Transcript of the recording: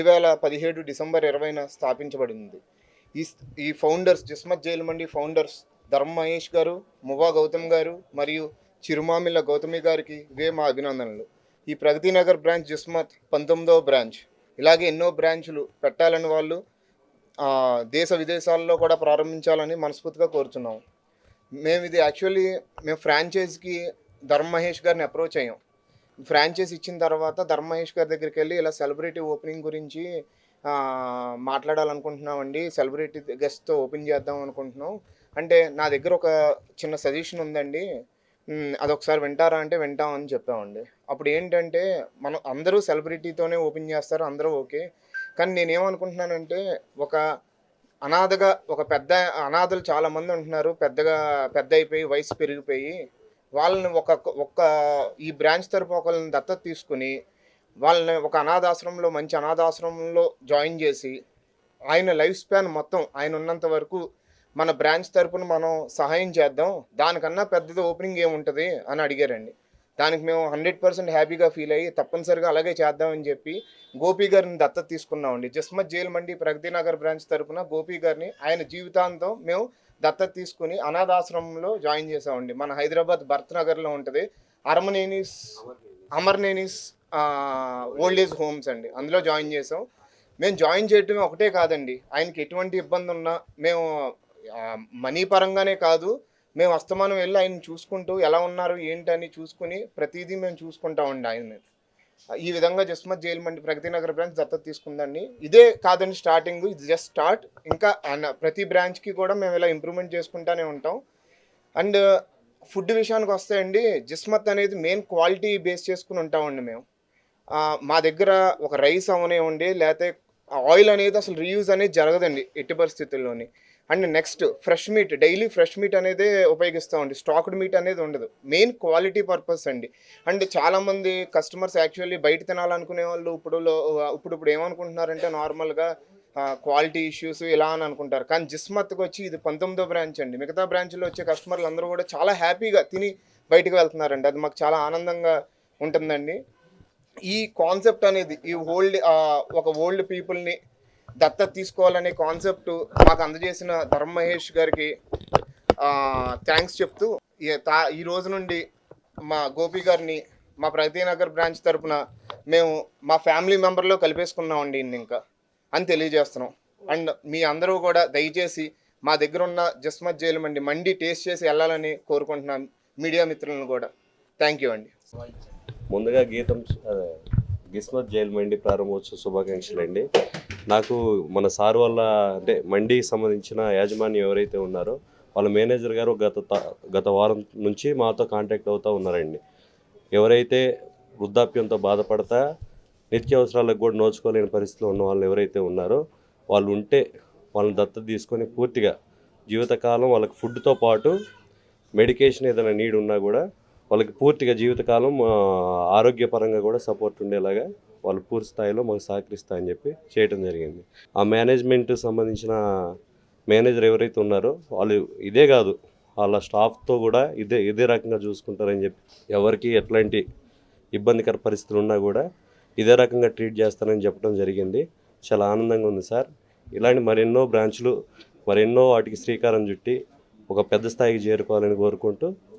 రెండు వేల పదిహేడు డిసెంబర్ ఇరవైన స్థాపించబడింది. ఈ ఈ founders Jismat jail mandi founders Dharma Mahesh గారు మువా గౌతమ్ గారు మరియు చిరుమామిల్ల గౌతమి గారికి ఇవే మా అభినందనలు. ఈ ప్రగతి నగర్ బ్రాంచ్ జిస్మత్ పంతొమ్మిదవ బ్రాంచ్. ఇలాగే ఎన్నో బ్రాంచులు పెట్టాలని వాళ్ళు దేశ విదేశాల్లో కూడా ప్రారంభించాలని మనస్ఫూర్తిగా కోరుతున్నాము మేము ఇది యాక్చువల్లీ మేము ఫ్రాంచైజ్కి ధర్మ మహేష్ గారిని అప్రోచ్ అయ్యాం. ఫ్రాంచైజ్ ఇచ్చిన తర్వాత ధర్మహేష్ గారి దగ్గరికి వెళ్ళి ఇలా సెలబ్రిటీ ఓపెనింగ్ గురించి మాట్లాడాలనుకుంటున్నామండి. సెలబ్రిటీ గెస్ట్తో ఓపెన్ చేద్దాం అనుకుంటున్నాం. అంటే నా దగ్గర ఒక చిన్న సజెషన్ ఉందండి. అదొకసారి వింటారా అంటే వింటాం అని చెప్పామండి. అప్పుడు ఏంటంటే మనం అందరూ సెలబ్రిటీతోనే ఓపెన్ చేస్తారు అందరూ ఓకే. కానీ నేనేమనుకుంటున్నానంటే ఒక అనాథగా ఒక పెద్ద అనాథలు చాలామంది ఉంటున్నారు పెద్దగా పెద్ద అయిపోయి వయసు పెరిగిపోయి వాళ్ళని ఒక ఒక్క ఈ బ్రాంచ్ తరపు ఒకళ్ళని దత్తత తీసుకుని వాళ్ళని ఒక అనాథాశ్రమంలో మంచి అనాథాశ్రమంలో జాయిన్ చేసి ఆయన లైఫ్ స్పాన్ మొత్తం ఆయన ఉన్నంత వరకు మన బ్రాంచ్ తరపున మనం సహాయం చేద్దాం. దానికన్నా పెద్దది ఓపెనింగ్ ఏముంటుంది అని అడిగారండి. దానికి మేము హండ్రెడ్ పర్సెంట్ హ్యాపీగా ఫీల్ అయ్యి తప్పనిసరిగా అలాగే చేద్దామని చెప్పి గోపి గారిని దత్తత తీసుకున్నామండి. జస్మత్ జైల్ మండి ప్రగతి నగర్ బ్రాంచ్ తరపున గోపి గారిని ఆయన జీవితాంతం మేము దత్తత తీసుకుని అనాథాశ్రమంలో జాయిన్ చేసామండి మన హైదరాబాద్ భరత్ నగర్లో ఉంటుంది. అరమనేనిస్ అమర్నేనిస్ ఓల్డ్ ఏజ్ హోమ్స్ అండి. అందులో జాయిన్ చేసాం మేము జాయిన్ చేయటం ఒకటే కాదండి. ఆయనకి ఎటువంటి ఇబ్బంది ఉన్నా మేము మనీ పరంగానే కాదు. మేము అస్తమానం వెళ్ళి ఆయన చూసుకుంటూ ఎలా ఉన్నారు ఏంటని చూసుకుని ప్రతిదీ మేము చూసుకుంటామండి ఆయన్ని. ఈ విధంగా జస్మత్ జైలు మండి ప్రగతి నగర్ బ్రాంచ్ దత్తత తీసుకుందండి. ఇదే కాదండి స్టార్టింగ్ ఇది జస్ట్ స్టార్ట్. ఇంకా అన్న- ప్రతి బ్రాంచ్కి కూడా మేము ఇలా ఇంప్రూవ్మెంట్ చేసుకుంటానే ఉంటాం. అండ్ ఫుడ్ విషయానికి వస్తే అండి జిస్మత్ అనేది మెయిన్ క్వాలిటీ బేస్ చేసుకుని ఉంటామండి మేము. మా దగ్గర ఒక రైస్ అవనివ్వండి లేకపోతే ఆయిల్ అనేది అసలు రీయూజ్ అనేది జరగదండి ఎట్టి పరిస్థితుల్లోని. And next fresh meat daily fresh meat అనేది ఉపయోగిస్తామండి స్టాక్డ్ మీట్ అనేది ఉండదు. మెయిన్ క్వాలిటీ పర్పస్ అండి. అండ్ చాలామంది కస్టమర్స్ యాక్చువల్లీ బయట తినాలనుకునే వాళ్ళు ఇప్పుడు ఇప్పుడు ఇప్పుడు ఏమనుకుంటున్నారంటే నార్మల్గా క్వాలిటీ ఇష్యూస్ ఇలా అని అనుకుంటారు. కానీ జిస్మత్కి వచ్చి ఇది పంతొమ్మిదో బ్రాంచ్ అండి. మిగతా బ్రాంచ్లో వచ్చే కస్టమర్లు అందరూ కూడా చాలా హ్యాపీగా తిని బయటకు వెళ్తున్నారండి. అది మాకు చాలా ఆనందంగా ఉంటుందండి. ఈ కాన్సెప్ట్ అనేది ఈ ఓల్డ్ ఒక ఓల్డ్ పీపుల్ని దత్తత తీసుకోవాలనే కాన్సెప్ట్ మాకు అందజేసిన ధర్మ మహేష్ గారికి థ్యాంక్స్ చెప్తూ ఈ తా- ఈ రోజు నుండి మా గోపి గారిని మా ప్రగతి నగర్ బ్రాంచ్ తరపున మేము మా ఫ్యామిలీ మెంబర్లో కలిపేసుకున్నామండి ఇన్ని ఇంకా అని తెలియజేస్తున్నాం. అండ్ మీ అందరూ కూడా దయచేసి మా దగ్గర ఉన్న జస్మత్ జైలు మండి మండి టేస్ట్ చేసి వెళ్ళాలని కోరుకుంటున్నాను మీడియా మిత్రులను కూడా. థ్యాంక్ యూ అండి. ముందుగా గీతం గిస్మత్ జైల్ మండి ప్రారంభోత్సవ శుభాకాంక్షలు అండి నాకు మన సార్ వల్ల అంటే మండికి సంబంధించిన యాజమాన్యం ఎవరైతే ఉన్నారో వాళ్ళ మేనేజర్ గారు గత గత వారం నుంచి మాతో కాంటాక్ట్ అవుతూ ఉన్నారండి. ఎవరైతే వృద్ధాప్యంతో బాధపడతా నిత్యావసరాలకు కూడా నోచుకోలేని పరిస్థితిలో ఉన్న వాళ్ళు ఎవరైతే ఉన్నారో వాళ్ళు ఉంటే వాళ్ళని దత్తత తీసుకొని పూర్తిగా జీవితకాలం వాళ్ళకి ఫుడ్తో పాటు మెడికేషన్ ఏదైనా నీడ్ ఉన్నా కూడా వాళ్ళకి పూర్తిగా జీవితకాలం ఆరోగ్యపరంగా కూడా సపోర్ట్ ఉండేలాగా వాళ్ళు పూర్తి స్థాయిలో మాకు సహకరిస్తాయని చెప్పి చేయటం జరిగింది. ఆ మేనేజ్మెంట్ సంబంధించిన మేనేజర్ ఎవరైతే ఉన్నారో వాళ్ళు ఇదే కాదు వాళ్ళ స్టాఫ్తో కూడా ఇదే ఇదే రకంగా చూసుకుంటారని చెప్పి ఎవరికి ఎట్లాంటి ఇబ్బందికర పరిస్థితులు ఉన్నా కూడా ఇదే రకంగా ట్రీట్ చేస్తానని చెప్పడం జరిగింది. చాలా ఆనందంగా ఉంది సార్. ఇలాంటి మరెన్నో బ్రాంచ్లు మరెన్నో వాటికి శ్రీకారం చుట్టి ఒక పెద్ద స్థాయికి చేరుకోవాలని కోరుకుంటూ